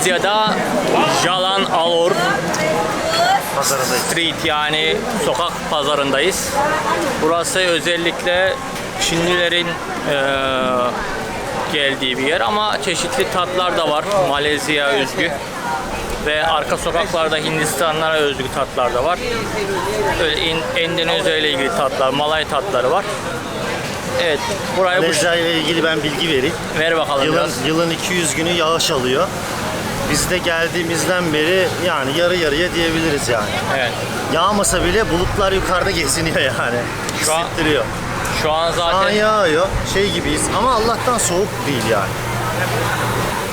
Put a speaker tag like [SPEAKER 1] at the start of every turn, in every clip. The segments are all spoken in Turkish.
[SPEAKER 1] Malezya'da Jalan Alor
[SPEAKER 2] Pazarındayız.
[SPEAKER 1] Street yani sokak pazarındayız. Burası özellikle Çinlilerin eee, geldiği bir yer ama çeşitli tatlar da var Malezya özgü. Ve arka sokaklarda Hindistanlara özgü tatlar da var. Öyle Endonezya ile ilgili tatlar, Malay tatları var. Evet, burayı bu
[SPEAKER 2] Malezya ile ilgili ben bilgi vereyim.
[SPEAKER 1] ver bakalım
[SPEAKER 2] Yılın,
[SPEAKER 1] biraz.
[SPEAKER 2] yılın 200 günü yağış alıyor. Biz de geldiğimizden beri yani yarı yarıya diyebiliriz yani.
[SPEAKER 1] Evet.
[SPEAKER 2] Yağmasa bile bulutlar yukarıda geziniyor yani.
[SPEAKER 1] Şu an-
[SPEAKER 2] Hissettiriyor.
[SPEAKER 1] Şu an
[SPEAKER 2] Şu an
[SPEAKER 1] zaten
[SPEAKER 2] yağıyor. Şey gibiyiz ama Allah'tan soğuk değil yani.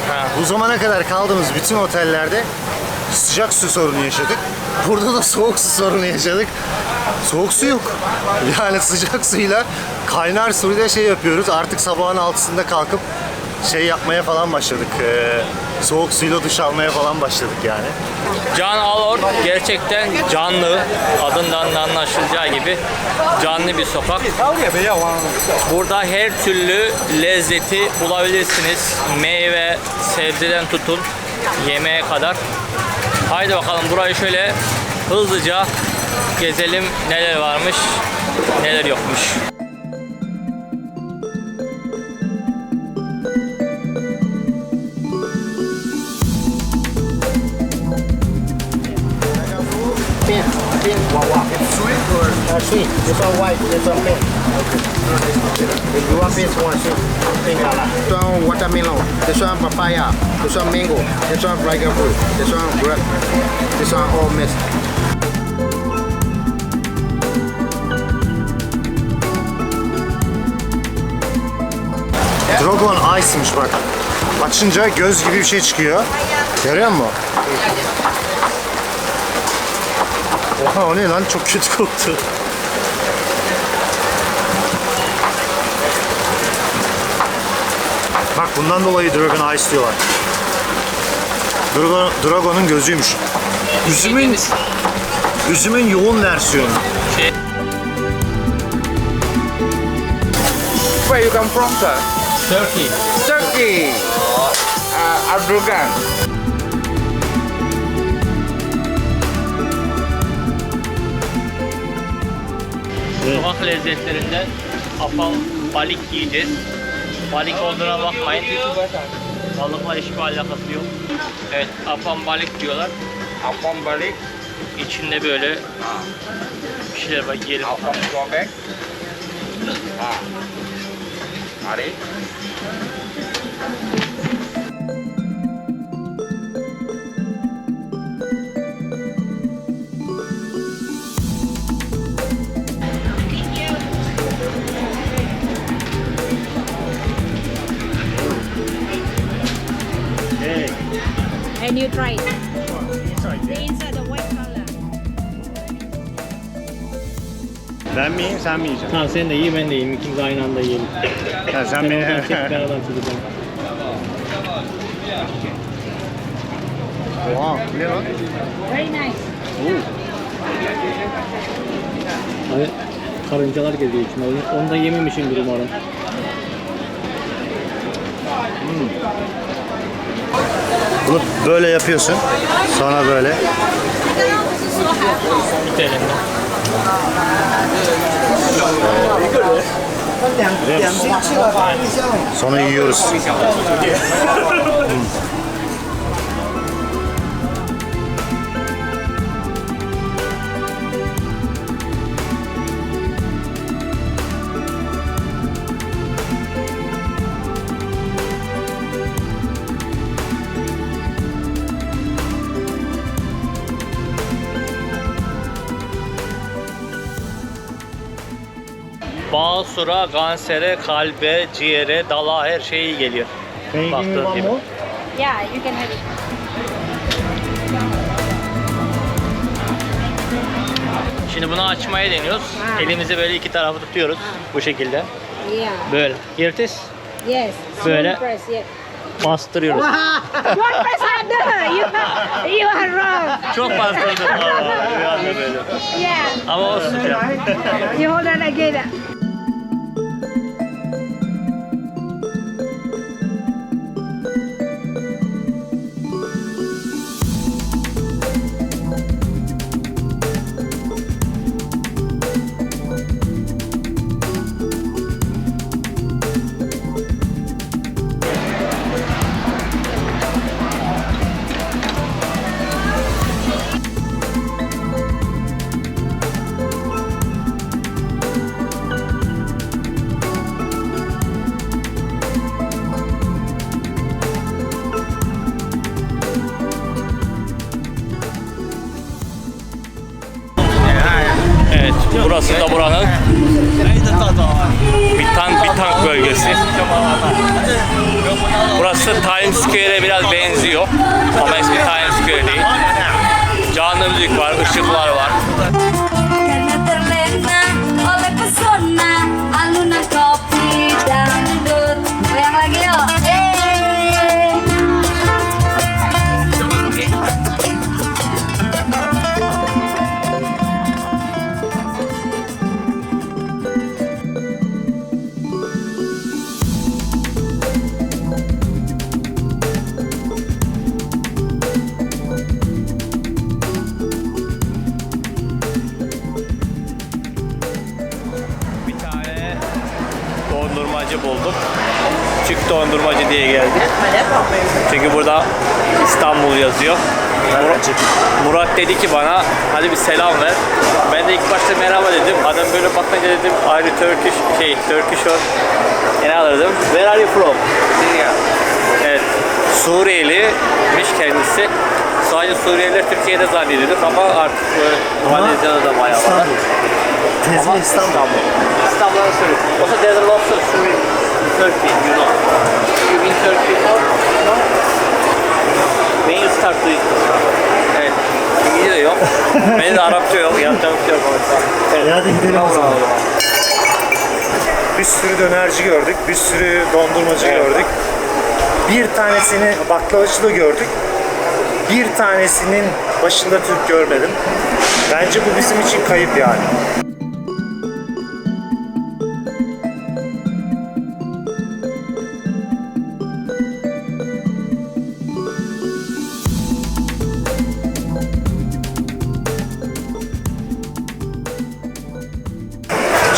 [SPEAKER 1] Ha.
[SPEAKER 2] Bu zamana kadar kaldığımız bütün otellerde sıcak su sorunu yaşadık. Burada da soğuk su sorunu yaşadık. Soğuk su yok. Yani sıcak suyla kaynar suyla şey yapıyoruz. Artık sabahın altısında kalkıp şey yapmaya falan başladık. Ee, soğuk suyla duş almaya falan başladık yani.
[SPEAKER 1] Can Alor gerçekten canlı. Adından da anlaşılacağı gibi canlı bir sokak. Burada her türlü lezzeti bulabilirsiniz. Meyve, sebzeden tutun yemeğe kadar. Haydi bakalım burayı şöyle hızlıca gezelim. Neler varmış, neler yokmuş.
[SPEAKER 3] Pin, pin, wawa. Sweet or? Uh, sweet. This one white, this one pink. If you want pink, one sweet. Pink color. This one watermelon. This one papaya. This one mango. This one dragon fruit. This one grape. This one all mixed.
[SPEAKER 2] Dragon Ice'mış bak. Açınca göz gibi bir şey çıkıyor. Görüyor musun? Oha o ne lan çok kötü koktu. Bak bundan dolayı Dragon Ice diyorlar. Dragon, Dragon'un gözüymüş. Üzümün, üzümün yoğun versiyonu.
[SPEAKER 1] Şey,
[SPEAKER 4] Where you come from, sir?
[SPEAKER 1] Turkey.
[SPEAKER 4] Turkey. Uh, Erdogan.
[SPEAKER 1] Sokak lezzetlerinden apal balık yiyeceğiz. Balık olduğuna bakmayın. Balıkla hiçbir alakası yok. Evet, apan balık diyorlar.
[SPEAKER 4] Apam balik.
[SPEAKER 1] İçinde böyle bir şeyler var, yiyelim.
[SPEAKER 4] Apam gobek. Ah. Mari.
[SPEAKER 5] And you try it. The inside, the white color.
[SPEAKER 2] Ben mi yiyeyim sen mi yiyeceksin?
[SPEAKER 1] Tamam sen de ye ben de yiyeyim. İkimiz aynı anda yiyelim.
[SPEAKER 2] Ha, sen
[SPEAKER 1] Ben
[SPEAKER 2] beni...
[SPEAKER 1] oradan çek ben oradan çekeceğim.
[SPEAKER 2] Oha bu ne lan?
[SPEAKER 5] Very nice.
[SPEAKER 1] Abi karıncalar geziyor içinde. Onu, onu da yememişimdir umarım.
[SPEAKER 2] Bunu böyle yapıyorsun. Sonra böyle. Sonra yiyoruz.
[SPEAKER 1] Basura, kansere, kalbe, ciğere, dala her şey iyi geliyor. Baktığın gibi.
[SPEAKER 5] Yeah, you can have it.
[SPEAKER 1] Şimdi bunu açmaya deniyoruz.
[SPEAKER 5] Ha.
[SPEAKER 1] Elimizi böyle iki tarafı tutuyoruz. Bu şekilde.
[SPEAKER 5] Yeah.
[SPEAKER 1] Böyle. Yırtız.
[SPEAKER 5] Yes.
[SPEAKER 1] Böyle.
[SPEAKER 5] Press, yeah.
[SPEAKER 1] Bastırıyoruz.
[SPEAKER 5] One press harder. You, you are wrong.
[SPEAKER 1] Çok bastırdık vallahi. Bir anda böyle.
[SPEAKER 5] Yeah.
[SPEAKER 1] Ama olsun ya.
[SPEAKER 5] You hold on again.
[SPEAKER 1] Burası da buranın bir tank, bir tank bölgesi. Burası Times Square'e biraz benziyor. Ama eski Times Square değil. Canlı müzik var, ışıklar var. İstanbul yazıyor. Murat, Murat dedi ki bana hadi bir selam ver. Ben de ilk başta merhaba dedim. Adam böyle bakınca dedim ayrı Turkish şey Turkish or ne alırdım. Where are you from? Syria. Evet. Suriyelimiş kendisi. Sadece Suriyeliler Türkiye'de zannediyorduk ama artık Malezya'da da bayağı var.
[SPEAKER 2] Tezgah İstanbul.
[SPEAKER 1] İstanbul'a söylüyorum. Also there's a lot of Suri in Turkey, you know. You been Turkey before? No? To Evet. İngilizce yok. Benim de Arapça yok. Yapacağım bir şey yok. Evet.
[SPEAKER 2] hadi gidelim o zaman. Bir sürü dönerci gördük, bir sürü dondurmacı gördük. Bir tanesini baklavacı da gördük. Bir tanesinin başında Türk görmedim. Bence bu bizim için kayıp yani.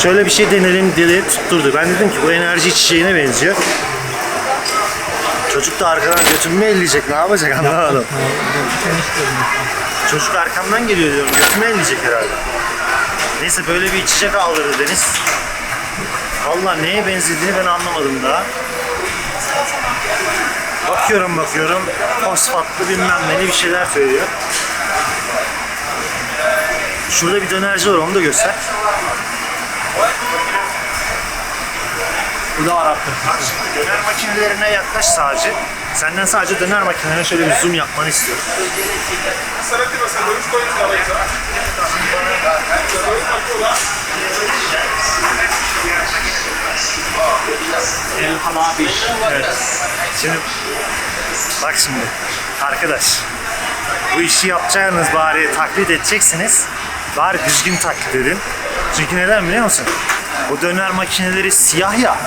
[SPEAKER 2] Şöyle bir şey denelim diye tutturdu. Ben dedim ki bu enerji içeceğine benziyor. Çocuk da arkadan götümü elleyecek. Ne yapacak anlamadım. Çocuk arkamdan geliyor diyorum. Götümü elleyecek herhalde. Neyse böyle bir içecek aldırdı Deniz. Valla neye benzediğini ben anlamadım daha. Bakıyorum bakıyorum. Fosfatlı bilmem neli bir şeyler söylüyor. Şurada bir dönerci var onu da göster. Bu da Arap. Bak şimdi döner makinelerine yaklaş sadece. Senden sadece döner makinelerine şöyle bir zoom yapmanı istiyorum.
[SPEAKER 1] El Halabi.
[SPEAKER 2] Evet. Şimdi bak şimdi arkadaş bu işi yapacağınız bari taklit edeceksiniz. Bari düzgün taklit edin. Çünkü neden biliyor musun? Bu döner makineleri siyah ya.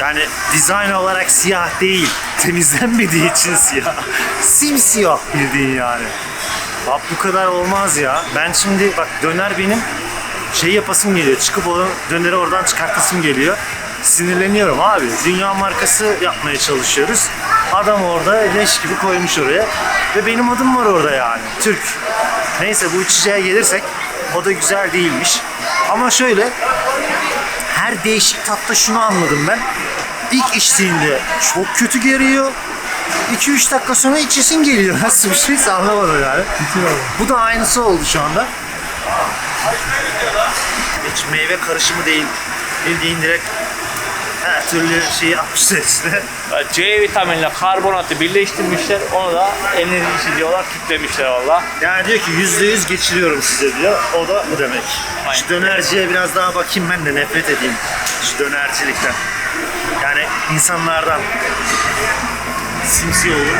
[SPEAKER 2] Yani dizayn olarak siyah değil. Temizlenmediği için siyah. Simsiyah bildiğin yani. Bak bu kadar olmaz ya. Ben şimdi bak döner benim şey yapasım geliyor. Çıkıp o döneri oradan çıkartasım geliyor. Sinirleniyorum abi. Dünya markası yapmaya çalışıyoruz. Adam orada leş gibi koymuş oraya. Ve benim adım var orada yani. Türk. Neyse bu içeceğe gelirsek o da güzel değilmiş. Ama şöyle her değişik tatta şunu anladım ben. İlk içtiğinde çok kötü geliyor. 2-3 dakika sonra içesin geliyor. Nasıl bir şeyse anlamadım yani. Bu da aynısı oldu şu anda. Hiç meyve karışımı değil. Bildiğin direkt her türlü şeyi atmışlar içine.
[SPEAKER 1] C vitaminle karbonatı birleştirmişler. Onu da enerji diyorlar, kitlemişler valla.
[SPEAKER 2] Yani diyor ki %100 geçiriyorum size diyor. O da bu demek. Şu dönerciye biraz daha bakayım ben de nefret edeyim. Şu dönercilikten. Yani insanlardan simsi olur.